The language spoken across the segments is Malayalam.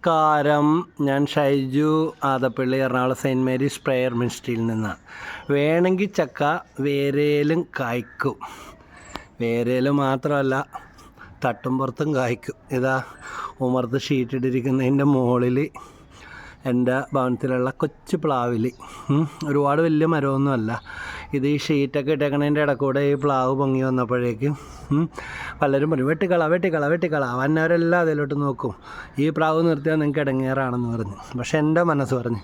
നമസ്കാരം. ഞാൻ Shaiju Adappally Ernakulam saint Mary's prayer മിനിസ്ട്രിയിൽ നിന്നാണ്. വേണമെങ്കിൽ ചക്ക വേരേലും കായ്ക്കും. വേരേൽ മാത്രമല്ല തട്ടും പുറത്തും കായ്ക്കും. ഇതാ ഉമർത്ത് ഷീറ്റിട്ടിരിക്കുന്നതിന്റെ മുകളിൽ എന്റെ ഭവനത്തിലുള്ള കൊച്ചു പ്ലാവിൽ. ഒരുപാട് വലിയ മരമൊന്നുമല്ല. ഇത് ഈ ഷീറ്റൊക്കെ ഇട്ടേക്കണതിന്റെ ഇടക്കൂടെ ഈ പ്ലാവ് പൊങ്ങി വന്നപ്പോഴേക്കും പലരും പറയും വെട്ടിക്കള വെട്ടിക്കള വെട്ടിക്കള വന്നവരെല്ലാം അതിലോട്ട് നോക്കും. ഈ പ്രാവ് നിർത്തിയാൽ നിങ്ങൾക്ക് ഇടങ്ങേറാണെന്ന് പറഞ്ഞു. പക്ഷെ എന്റെ മനസ്സ് പറഞ്ഞു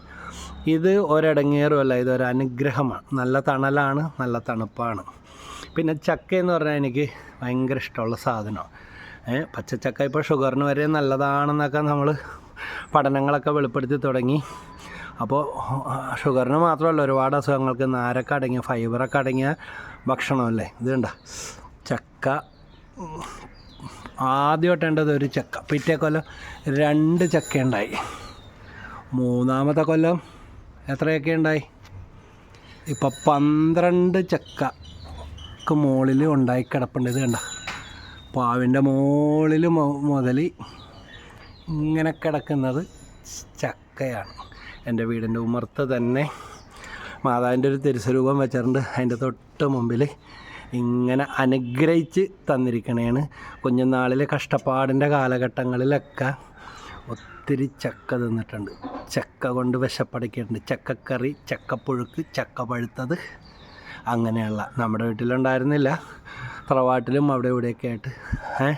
ഇത് ഒരിടങ്ങേറുമല്ല ഇതൊരു അനുഗ്രഹമാണ് നല്ല തണലാണ് നല്ല തണുപ്പാണ്. പിന്നെ ചക്ക എന്ന് പറഞ്ഞാൽ എനിക്ക് ഭയങ്കര ഇഷ്ടമുള്ള സാധനമാണ്. പച്ചച്ചക്ക ഇപ്പോൾ ഷുഗറിന് വരെ നല്ലതാണെന്നൊക്കെ നമ്മൾ പഠനങ്ങളൊക്കെ വെളിപ്പെടുത്തി തുടങ്ങി. അപ്പോൾ ഷുഗറിന് മാത്രമല്ല ഒരുപാട് അസുഖങ്ങൾക്ക് നാരൊക്കെ അടങ്ങിയ ഫൈബറൊക്കെ അടങ്ങിയ ഭക്ഷണമല്ലേ? ഇത് കണ്ട? ചക്ക. ആദ്യമായിട്ടേണ്ടത് ഒരു ചക്ക. പിറ്റേ കൊല്ലം രണ്ട് ചക്ക ഉണ്ടായി മൂന്നാമത്തെ കൊല്ലം എത്രയൊക്കെ ഉണ്ടായി? ഇപ്പം പന്ത്രണ്ട് ചക്കക്ക് മുകളിൽ ഉണ്ടായി കിടപ്പുണ്ട്. ഇത് കണ്ട? പാവിന്റെ മുകളിൽ മുതൽ ഇങ്ങനെ കിടക്കുന്നത് ചക്കയാണ്. എന്റെ വീടിന്റെ ഉമർത്ത് തന്നെ മാതാവിന്റെ ഒരു തിരുസ്വരൂപം വെച്ചിട്ടുണ്ട്. അതിന്റെ തൊട്ട് മുമ്പിൽ ഇങ്ങനെ അനുഗ്രഹിച്ച് തന്നിരിക്കണേണ്. കുഞ്ഞുനാളിലെ കഷ്ടപ്പാടിന്റെ കാലഘട്ടങ്ങളിലൊക്കെ ഒത്തിരി ചക്ക തിന്നിട്ടുണ്ട്. ചക്ക കൊണ്ട് വിശപ്പടക്കിയിട്ടുണ്ട്. ചക്കക്കറി ചക്കപ്പുഴുക്ക് ചക്ക പഴുത്തത് അങ്ങനെയുള്ള. നമ്മുടെ വീട്ടിലുണ്ടായിരുന്നില്ല. തറവാട്ടിലും അവിടെ ഇവിടെയൊക്കെ ആയിട്ട്. ഏ?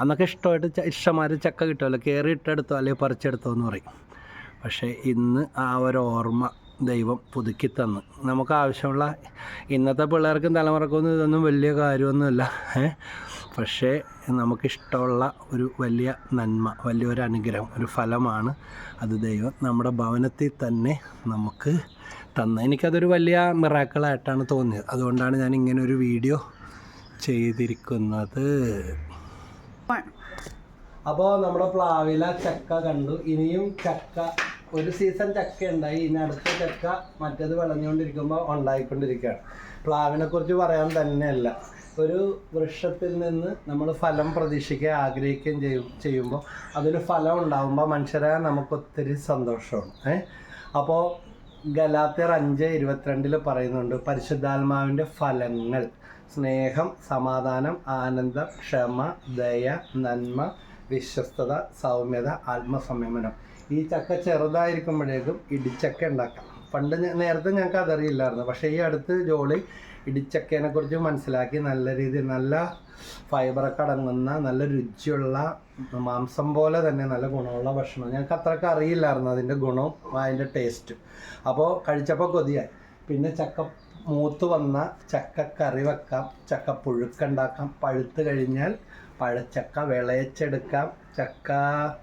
അന്നൊക്കെ ഇഷ്ടമായിട്ട് ഇഷ്ടമാര് ചക്ക കിട്ടുമല്ലോ. കയറി ഇട്ടെടുത്തോ അല്ലെങ്കിൽ പറിച്ചെടുത്തോ എന്ന് പറയും. പക്ഷേ ഇന്ന് ആ ഒരു ഓർമ്മ ദൈവം പുതുക്കി തന്ന്. നമുക്ക് ആവശ്യമുള്ള ഇന്നത്തെ പിള്ളേർക്കും തലമുറക്കൊന്നും ഇതൊന്നും വലിയ കാര്യമൊന്നുമില്ല. പക്ഷേ നമുക്കിഷ്ടമുള്ള ഒരു വലിയ നന്മ വലിയൊരു അനുഗ്രഹം ഒരു ഫലമാണ് അത് ദൈവം നമ്മുടെ ഭവനത്തിൽ തന്നെ നമുക്ക് തന്ന എനിക്കതൊരു വലിയ മിറാക്കിളായിട്ടാണ് തോന്നിയത്. അതുകൊണ്ടാണ് ഞാൻ ഇങ്ങനെ ഒരു വീഡിയോ ചെയ്തിരിക്കുന്നത്. അപ്പോൾ നമ്മുടെ പ്ലാവില ചക്ക കണ്ടു. ഇനിയും ചക്ക ഒരു സീസൺ ചക്ക ഉണ്ടായി. ഇനി അടുത്ത ചക്ക മറ്റേത് വിളഞ്ഞുകൊണ്ടിരിക്കുമ്പോൾ ഉണ്ടായിക്കൊണ്ടിരിക്കുകയാണ്. പ്ലാവിനെ കുറിച്ച് പറയാൻ തന്നെയല്ല. ഒരു വൃക്ഷത്തിൽ നിന്ന് നമ്മൾ ഫലം പ്രതീക്ഷിക്കുക ആഗ്രഹിക്കുകയും ചെയ്യും ചെയ്യുമ്പോൾ അതൊരു ഫലം ഉണ്ടാകുമ്പോൾ മനുഷ്യരായ നമുക്ക് ഒത്തിരി സന്തോഷമാണ്. ഏ? അപ്പോൾ ഗലാത്തിയർ അഞ്ച് ഇരുപത്തിരണ്ടിൽ പറയുന്നുണ്ട് പരിശുദ്ധാത്മാവിന്റെ ഫലങ്ങൾ സ്നേഹം സമാധാനം ആനന്ദം ക്ഷമ ദയ നന്മ വിശ്വസ്തത സൗമ്യത ആത്മസംയമനം. ഈ ചക്ക ചെറുതായിരിക്കുമ്പോഴേക്കും ഇടിച്ചക്ക ഉണ്ടാക്കാം. പണ്ട് നേരത്തെ ഞങ്ങൾക്ക് അതറിയില്ലായിരുന്നു. പക്ഷേ ഈ അടുത്ത് ജോളി ഇടിച്ചക്കേനെ കുറിച്ച് മനസ്സിലാക്കി നല്ല രീതിയിൽ നല്ല ഫൈബറൊക്കെ അടങ്ങുന്ന നല്ല രുചിയുള്ള മാംസം പോലെ തന്നെ നല്ല ഗുണമുള്ള ഭക്ഷണം. ഞങ്ങൾക്ക് അത്രയ്ക്ക് അറിയില്ലായിരുന്നു അതിന്റെ ഗുണവും അതിന്റെ ടേസ്റ്റും അപ്പോൾ കഴിച്ചപ്പോൾ കൊതിയായി. പിന്നെ ചക്ക മൂത്ത് വന്ന ചക്ക കറി വെക്കാം ചക്ക പുഴുക്കുണ്ടാക്കാം പഴുത്ത് കഴിഞ്ഞാൽ പഴച്ചക്ക വിളയിച്ചെടുക്കാം. ചക്ക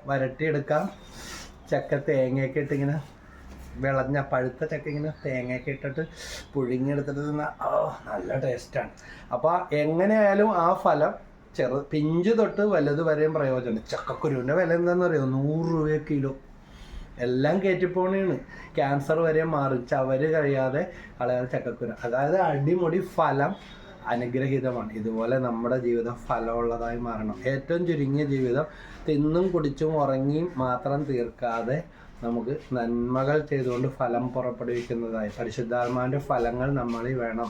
വരട്ടിയെടുക്കാം. ചക്ക തേങ്ങയൊക്കെ ഇട്ടിങ്ങനെ വിളഞ്ഞ പഴുത്ത ചക്ക ഇങ്ങനെ തേങ്ങയൊക്കെ ഇട്ടിട്ട് പുഴുങ്ങിയെടുത്തിട്ട് തിന്നാൽ ഓ നല്ല ടേസ്റ്റാണ്. അപ്പോൾ എങ്ങനെയായാലും ആ ഫലം ചെറു പിഞ്ച് തൊട്ട് വലുത് വരെയും പ്രയോജനം. ചക്കക്കുരുവിന്റെ വില എന്താണെന്ന് അറിയോ നൂറ് രൂപ കിലോ. എല്ലാം കയറ്റിപ്പോണേണ് ക്യാൻസർ വരെ മാറും. ചവര് കഴിയാതെ കളയാതെ ചക്കക്കുരു. അതായത് അടിമുടി ഫലം അനുഗ്രഹീതമാണ്. ഇതുപോലെ നമ്മുടെ ജീവിതം ഫലമുള്ളതായി മാറണം. ഏറ്റവും ചുരുങ്ങിയ ജീവിതം തിന്നും കുടിച്ചും ഉറങ്ങിയും മാത്രം തീർക്കാതെ നമുക്ക് നന്മകൾ ചെയ്തുകൊണ്ട് ഫലം പുറപ്പെടുവിക്കുന്നതായി. പരിശുദ്ധാത്മാവിന്റെ ഫലങ്ങൾ നമ്മളിൽ വേണം.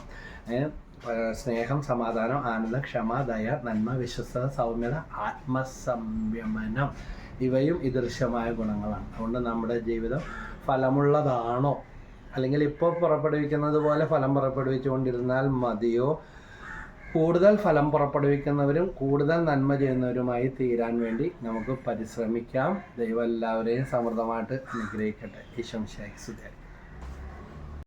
സ്നേഹം സമാധാനം ആനന്ദം ക്ഷമ ദയ നന്മ വിശ്വസ്തത സൗമ്യത ആത്മസംയമനം. ഇവയും ഇദൃശ്യമായ ഗുണങ്ങളാണ്. അതുകൊണ്ട് നമ്മുടെ ജീവിതം ഫലമുള്ളതാണോ? അല്ലെങ്കിൽ ഇപ്പോൾ പുറപ്പെടുവിക്കുന്നത് പോലെ ഫലം പുറപ്പെടുവിച്ചുകൊണ്ടിരുന്നാൽ മതിയോ? കൂടുതൽ ഫലം പുറപ്പെടുവിക്കുന്നവരും കൂടുതൽ നന്മ ചെയ്യുന്നവരുമായി തീരാൻ വേണ്ടി നമുക്ക് പരിശ്രമിക്കാം. ദൈവം എല്ലാവരെയും സമൃദ്ധമായിട്ട് അനുഗ്രഹിക്കട്ടെ. ഈശംശായി സുധേ